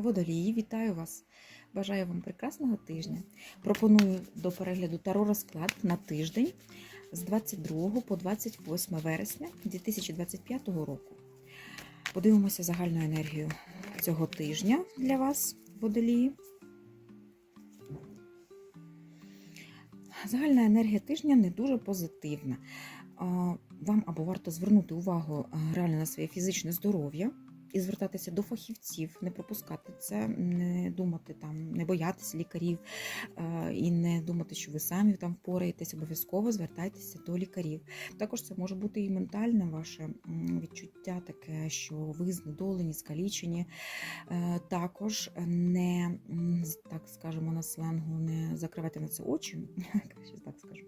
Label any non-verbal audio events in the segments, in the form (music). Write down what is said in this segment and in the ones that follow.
Водолії, вітаю вас! Бажаю вам прекрасного тижня. Пропоную до перегляду таро розклад на тиждень з 22 по 28 вересня 2025 року. Подивимося загальну енергію цього тижня для вас, водолії. Загальна енергія тижня не дуже позитивна. Вам або варто звернути увагу реально на своє фізичне здоров'я і звертатися до фахівців, не пропускати це, не думати там, не боятися лікарів е, і не думати, що ви самі там впораєтесь, обов'язково звертайтеся до лікарів. Також це може бути і ментальне ваше відчуття, таке, що ви знедолені, скалічені. Е, Також не так скажемо на сленгу, не закривайте на це очі. (laughs) так скажу.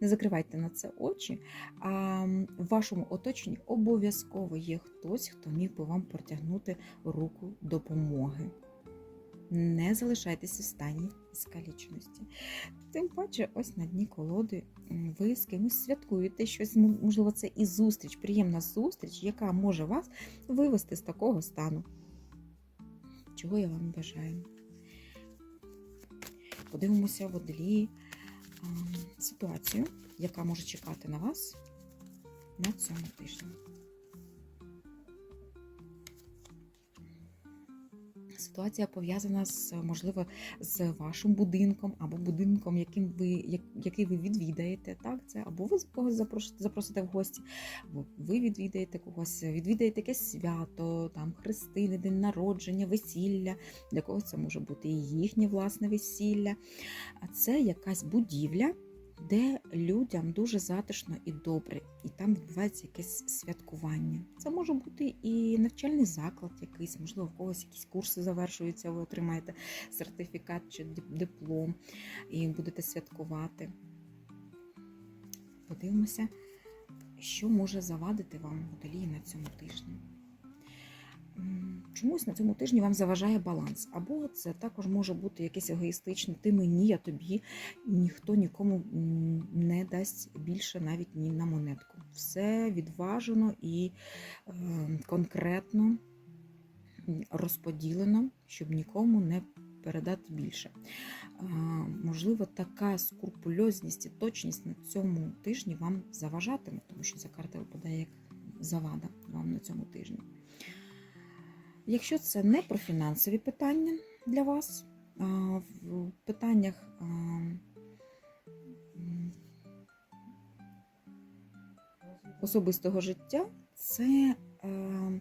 Не закривайте на це очі. А в вашому оточенні обов'язково є хтось, хто міг би вам протягнути руку допомоги. Не залишайтеся в стані скаліченості. Тим паче, ось на дні колоди ви з кимось святкуєте щось, можливо, це і зустріч, приємна зустріч, яка може вас вивести з такого стану. Чого я вам бажаю? Подивимося в оделії ситуацію, яка може чекати на вас на цьому тижні. Ситуація пов'язана з, можливо, з вашим будинком або будинком, яким ви, який ви відвідаєте. Так, це або ви когось запросите, в гості, або ви відвідаєте когось, відвідаєте якесь свято, там хрестини, день народження, весілля. Для когось це може бути і їхнє власне весілля. А це якась будівля, де людям дуже затишно і добре, і там відбувається якесь святкування. Це може бути і навчальний заклад якийсь, можливо, в когось якісь курси завершуються, ви отримаєте сертифікат чи диплом і будете святкувати. Подивимося, що може завадити вам водолії на цьому тижні. Чомусь на цьому тижні вам заважає баланс. Або це також може бути якесь егоїстичне ти мені, я тобі, ніхто нікому не дасть більше навіть ні на монетку. Все відважено і е, конкретно розподілено, щоб нікому не передати більше. Е, Можливо, така скрупульозність і точність на цьому тижні вам заважатиме, тому що ця карта випадає як завада вам на цьому тижні. Якщо це не про фінансові питання для вас, а в питаннях особистого життя, це, е,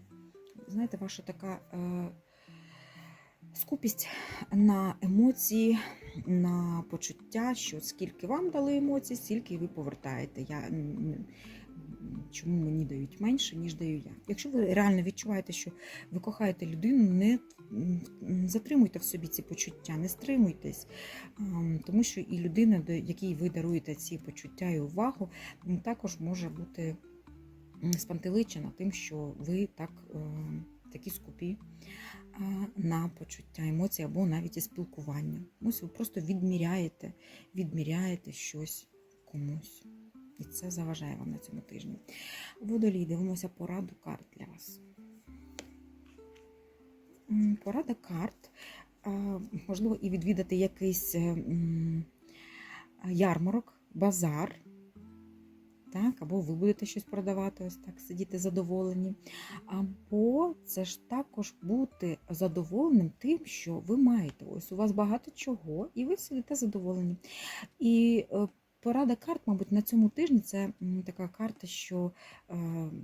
знаєте, ваша така е, скупість на емоції, на почуття, що скільки вам дали емоцій, стільки ви повертаєте. Я, чому мені дають менше, ніж даю я. Якщо ви реально відчуваєте, що ви кохаєте людину, не затримуйте в собі ці почуття, не стримуйтесь, тому що і людина, до якій ви даруєте ці почуття і увагу, також може бути спантеличена тим, що ви так, е, такі скупі на почуття емоцій або навіть і спілкування. Ось ви просто відміряєте, відміряєте щось комусь. І це заважає вам на цьому тижні. Водолій, дивимося пораду карт для вас. Порада карт. Можливо, і відвідати якийсь е, ярмарок, базар. Так, або ви будете щось продавати, ось так сидіти задоволені. Або це ж також бути задоволеним тим, що ви маєте. Ось у вас багато чого, і ви сидите задоволені. І е, порада карт, мабуть, на цьому тижні це така карта, що е,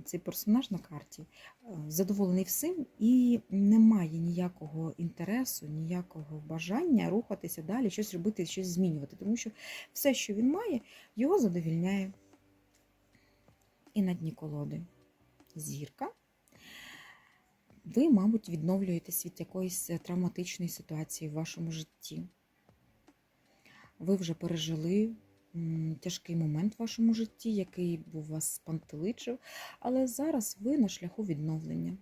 цей персонаж на карті е, задоволений всім і не має ніякого інтересу, ніякого бажання рухатися далі, щось робити, щось змінювати. Тому що все, що він має, його задовільняє. І на дні колоди зірка. Ви, мабуть, відновлюєтесь від якоїсь травматичної ситуації в вашому житті. Ви вже пережили тяжкий момент в вашому житті, який був вас спантеличив, але зараз ви на шляху відновлення.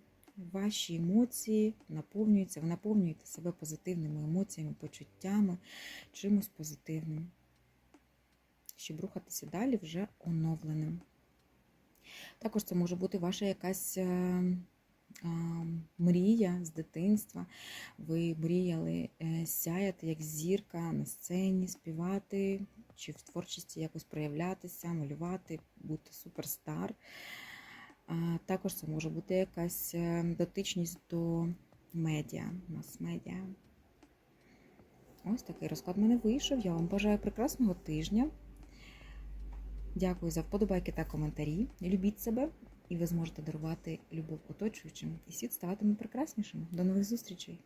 Ваші емоції наповнюються, ви наповнюєте себе позитивними емоціями, почуттями, чимось позитивним, щоб рухатися далі вже оновленим. Також це може бути ваша якась е, мрія з дитинства. Ви мріяли е, сяяти як зірка на сцені, співати чи в творчості якось проявлятися, малювати, бути суперстар. Також це може бути якась е, дотичність до медіа, мас-медіа. Ось такий розклад в мене вийшов. Я вам бажаю прекрасного тижня. Дякую за вподобайки та коментарі. Любіть себе, і ви зможете дарувати любов оточуючим, і світ ставатиме прекраснішим. До нових зустрічей!